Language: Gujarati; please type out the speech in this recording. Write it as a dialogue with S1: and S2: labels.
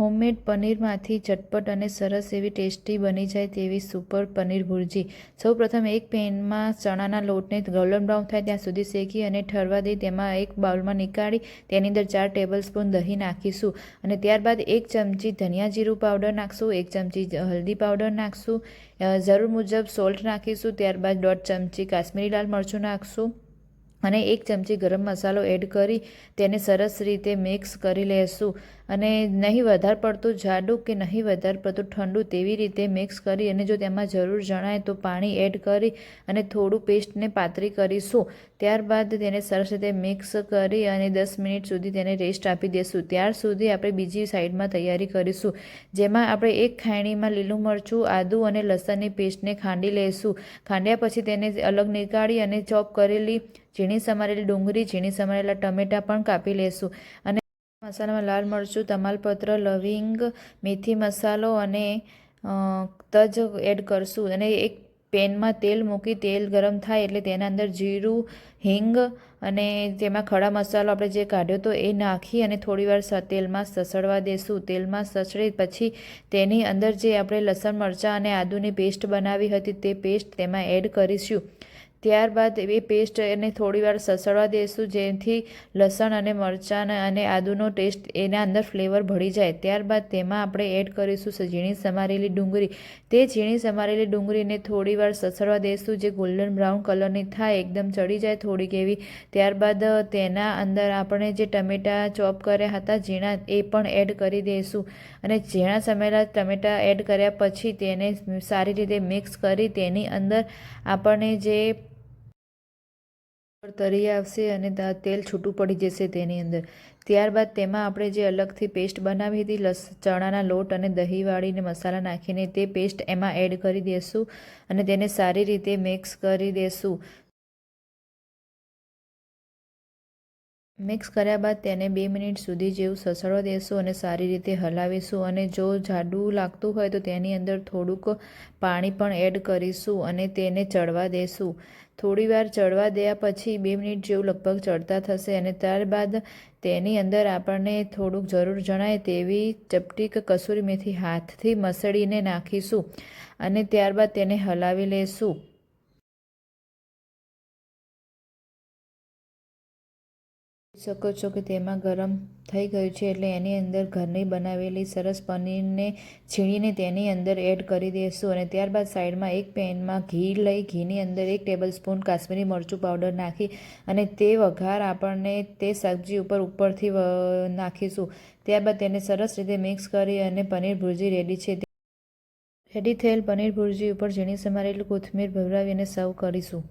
S1: હોમમેડ પનીરમાંથી ઝટપટ અને સરસ એવી ટેસ્ટી બની જાય તેવી સુપર પનીર ભુરજી. સૌપ્રથમ એક પેનમાં ચણાના લોટને ગોલ્ડન બ્રાઉન થાય ત્યાં સુધી શેકી અને ઠરવા દઈ તેમાં એક બાઉલમાં નીકાળી તેની અંદર ચાર ટેબલ સ્પૂન દહીં નાખીશું અને ત્યારબાદ એક ચમચી ધનિયા જીરું પાવડર નાખશું, એક ચમચી હલ્દી પાવડર નાખશું જરૂર મુજબ સોલ્ટ નાખીશું, ત્યારબાદ દોઢ ચમચી કાશ્મીરી લાલ મરચું નાખશું અને એક ચમચી ગરમ મસાલો એડ કરી તેને સરસ રીતે મિક્સ કરી લેશું. અને નહીં વધારે પડતું જાડું કે નહીં વધારે પડતું ઠંડુ તેવી રીતે મિક્સ કરી અને જો તેમાં જરૂર જણાય તો પાણી એડ કરી અને થોડું પેસ્ટને પાતળી કરીશું. ત્યારબાદ તેને સરસ રીતે મિક્સ કરી અને દસ મિનિટ સુધી તેને રેસ્ટ આપી દઈશું ત્યાર સુધી આપણે બીજી સાઈડમાં તૈયારી કરીશું, જેમાં આપણે એક ખાયણીમાં લીલું મરચું, આદું અને લસણની પેસ્ટને ખાંડી લઈશું ખાંડ્યા પછી તેને અલગ નીકાળી અને ચોપ કરેલી ઝીણી સમારેલી ડુંગળી, ઝીણી સમારેલા ટમેટાં પણ કાપી લેશું અને મસાલામાં લાલ મરચું, તમાલપત્ર, લવિંગ, મેથી મસાલો અને તજ એડ કરશું. અને એક પેનમાં તેલ મૂકી, તેલ ગરમ થાય એટલે તેના અંદર જીરું, હિંગ અને તેમાં ખડા મસાલો આપણે જે કાઢ્યો હતો એ નાખી અને થોડીવાર તેલમાં સસડવા દેશું. તેલમાં સસડે પછી તેની અંદર જે આપણે લસણ, મરચાં અને આદુની પેસ્ટ બનાવી હતી તે પેસ્ટ તેમાં એડ કરીશું. ત્યારબાદ એ પેસ્ટ એને થોડીવાર સસળવા દઈશું જેથી લસણ અને મરચાં અને આદુનો ટેસ્ટ એના અંદર ફ્લેવર ભળી જાય. ત્યારબાદ તેમાં આપણે એડ કરીશું ઝીણી સમારેલી ડુંગળી. તે ઝીણી સમારેલી ડુંગળીને થોડીવાર સસળવા દઈશું જે ગોલ્ડન બ્રાઉન કલરની થાય, એકદમ ચડી જાય થોડીક એવી. ત્યારબાદ તેના અંદર આપણે જે ટમેટાં ચોપ કર્યા હતા, ઝીણા, એ પણ એડ કરી દઈશું અને ઝીણા સમેલા ટમેટાં એડ કર્યા પછી તેને સારી રીતે મિક્સ કરી તેની અંદર આપણને જે તરી આવશે અને તેલ છૂટું પડી જશે તેની અંદર. ત્યારબાદ તેમાં આપણે જે અલગથી પેસ્ટ બનાવી હતી, લસ, ચણાના લોટ અને દહીં વાળીને મસાલા નાખીને તે પેસ્ટ એમાં એડ કરી દઈશું અને તેને સારી રીતે મિક્સ કરી દઈશું મિક્સ કર્યા બાદ તેને બે મિનિટ સુધી જેવું સસડવા દેશું અને સારી રીતે હલાવીશું અને જો જાડું લાગતું હોય તો તેની અંદર થોડુંક પાણી પણ એડ કરીશું અને તેને ચડવા દેશું. થોડીવાર ચડવા દયા પછી બે મિનિટ જેવું લગભગ ચડતા થશે અને ત્યારબાદ તેની અંદર આપણને થોડુંક જરૂર જણાય તેવી ચપટીક કસૂરી મેથી હાથથી મસળીને નાખીશું અને ત્યારબાદ તેને હલાવી લેશું. શકો છો કે તેમાં ગરમ થઈ ગયું છે એટલે એની અંદર ઘરની બનાવેલી સરસ પનીરને છીણીને તેની અંદર એડ કરી દઈશું અને ત્યારબાદ સાઈડમાં એક પેનમાં ઘી લઈ ઘીની અંદર એક ટેબલ સ્પૂન કાશ્મીરી મરચું પાવડર નાખી અને તે વઘાર આપણને તે સબ્જી ઉપર ઉપરથી નાખીશું. ત્યારબાદ તેને સરસ રીતે મિક્સ કરી અને પનીર ભુરજી રેડી છે. રેડી થયેલ પનીર ભુરજી ઉપર ઝીણી સમારેલી કોથમીર ભરાવીને સર્વ કરીશું.